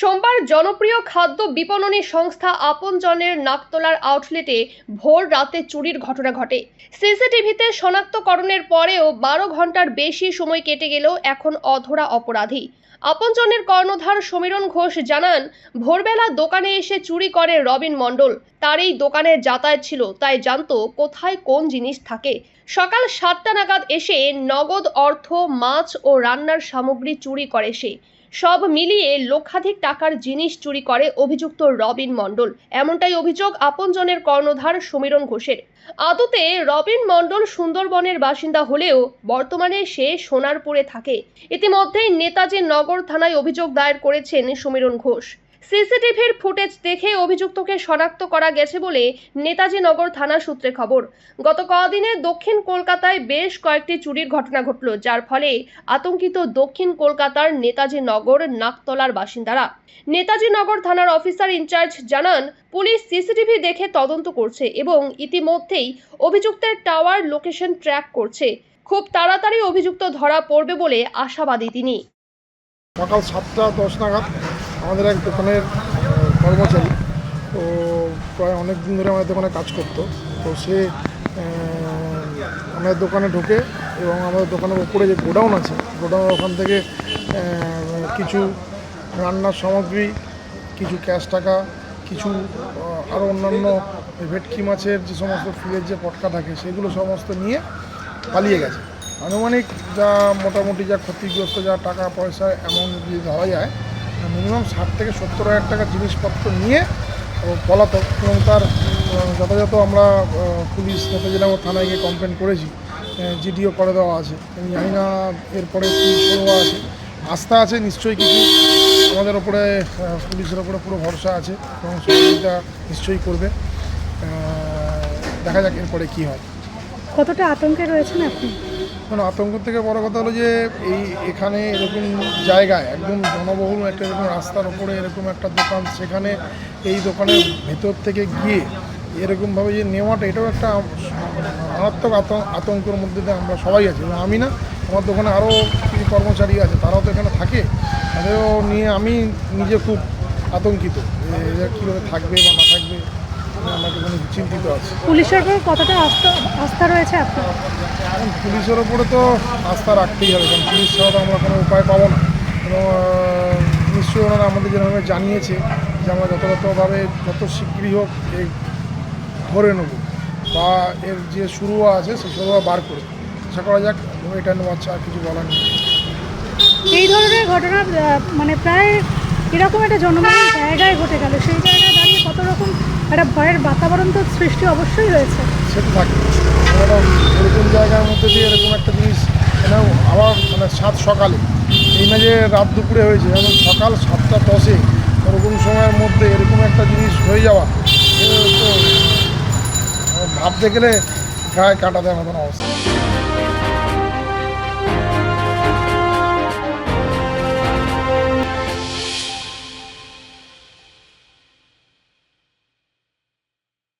সোমবার জনপ্রিয় খাদ্য বিপণনী সংস্থা আপনজনের নাকতলার আউটলেটে ভোর রাতে চুরির ঘটনা ঘটে। সিসিটিভিতে শনাক্তকরণের পরেও বারো ঘণ্টার বেশি সময় কেটে গেলেও এখন অধরা অপরাধী। আপনজনের কর্ণধার সমীরণ ঘোষ জানান, ভোরবেলা দোকানে এসে চুরি করে রবিন মণ্ডল। তার এই দোকানে যাতায়াত ছিল, তাই জানতো কোথায় কোন জিনিস থাকে। সকাল সাতটা নাগাদ এসে নগদ অর্থ, মাছ ও রান্নার সামগ্রী চুরি করে সে। সব মিলিয়ে লক্ষাধিক টাকার জিনিস চুরি করে অভিযুক্ত রবিন মণ্ডল। এমনটাই অভিযোগ আপনজনের কর্ণধার সমীরণ ঘোষের। আদতে রবিন মণ্ডল সুন্দরবনের বাসিন্দা হলেও বর্তমানে সে সোনারপুরে থাকে। ইতিমধ্যেই নেতাজি নগর থানায় অভিযোগ দায়ের করেছেন সমীরণ ঘোষ। সিসিটিভির ফুটেজ দেখে অভিযুক্তকে শনাক্ত করা গেছে বলে নেতাজি নগর থানা সূত্রে খবর। গত কদিনে দক্ষিণ কলকাতায় বেশ কয়েকটি চুরির ঘটনা ঘটল, যার ফলে আতঙ্কিত দক্ষিণ কলকাতার নেতাজি নগর নাকতলার বাসিন্দারা। নেতাজি নগর থানার অফিসার ইনচার্জ জানান, পুলিশ সিসিটিভি দেখে তদন্ত করছে এবং ইতিমধ্যেই অভিযুক্তের টাওয়ার লোকেশন ট্র্যাক করছে। খুব তাড়াতাড়ি অভিযুক্ত ধরা পড়বে বলে আশাবাদী তিনি। সকাল সাতটা দশ নাগাদ আমাদের এক দোকানের কর্মচারী তো প্রায় অনেক দিন ধরে আমাদের দোকানে কাজ করতো। তো সে আমাদের দোকানে ঢোকে এবং আমাদের দোকানের উপরে যে গোডাউন আছে গোডাউন ওখান থেকে কিছু রান্নার সামগ্রী, কিছু ক্যাশ টাকা, কিছু আরও অন্যান্য ভেটকি মাছের যে সমস্ত ফিলের যে পটকা থাকে, সেগুলো সমস্ত নিয়ে পালিয়ে গেছে। আনুমানিক যা মোটামুটি যা ক্ষতিগ্রস্ত যা টাকা পয়সা এমন যদি ধরা যায় মিনিমাম ষাট থেকে সত্তর হাজার টাকার জিনিসপত্র নিয়ে পলাতক এবং তার যথাযথ আমরা পুলিশ নেতাজিরাম থানায় গিয়ে কমপ্লেন করেছি জিডিও করে দেওয়া আছে। আমি জানি না এরপরে কী আছে। আস্থা আছে নিশ্চয়ই কিছু। আমাদের ওপরে পুলিশের ওপরে পুরো ভরসা আছে এবং সহযোগিতা নিশ্চয়ই করবে। দেখা যাক এরপরে কী হয়। কতটা আতঙ্কে রয়েছেন আপনি? মানে আতঙ্ক থেকে বড় কথা হলো যে এই এখানে এরকম জায়গায় একদম জনবহুল একটা এরকম রাস্তার ওপরে এরকম একটা দোকান, সেখানে এই দোকানের ভেতর থেকে গিয়ে এরকমভাবে যে নেওয়াটা, এটাও একটা মারাত্মক আতঙ্ক আতঙ্কের মধ্যে দিয়ে আমরা সবাই আছি। এবং আমি না, আমার দোকানে আরও কিছু কর্মচারী আছে, তারাও তো এখানে থাকে, তাদেরও নিয়ে আমি নিজে খুব আতঙ্কিত কীভাবে থাকবে বা না থাকবে। আমরা চিন্তিত আছি। পুলিশের উপর কতটা আস্থা আস্থা রয়েছে আপনার? এখন পুলিশের ওপরে তো আস্থা রাখতেই হবে কারণ পুলিশ ছাড়া তো আমরা কোনো উপায় পাবো না। এবং নিশ্চয়ই ওনারা আমাদের যেভাবে জানিয়েছে যে আমরা যথাযথভাবে যত শীঘ্রই হোক এই ধরে নেব বা এর যে শুরু আছে সেই শুরু বার করে। আশা করা যাক এটা বাচ্চা আর কিছু বলার নেই। এই ধরনের ঘটনা মানে প্রায় এরকম একটা জনবহুল জায়গায় ঘটে গেল সেই জায়গায় দাঁড়িয়ে কত রকম একটা ভয়ের বাতাবরণ তো সৃষ্টি অবশ্যই হয়েছে সে থাকে। এরকম এরকম জায়গার মধ্যে দিয়ে এরকম একটা জিনিস মানে আবার মানে সাত সকালে, এই না যে রাত দুপুরে হয়েছে, যেমন সকাল সাতটা দশে ওরকম সময়ের মধ্যে এরকম একটা জিনিস হয়ে যাওয়া তো, ভাবতে গেলে গায়ে কাটা দেওয়ার মতন অবস্থা।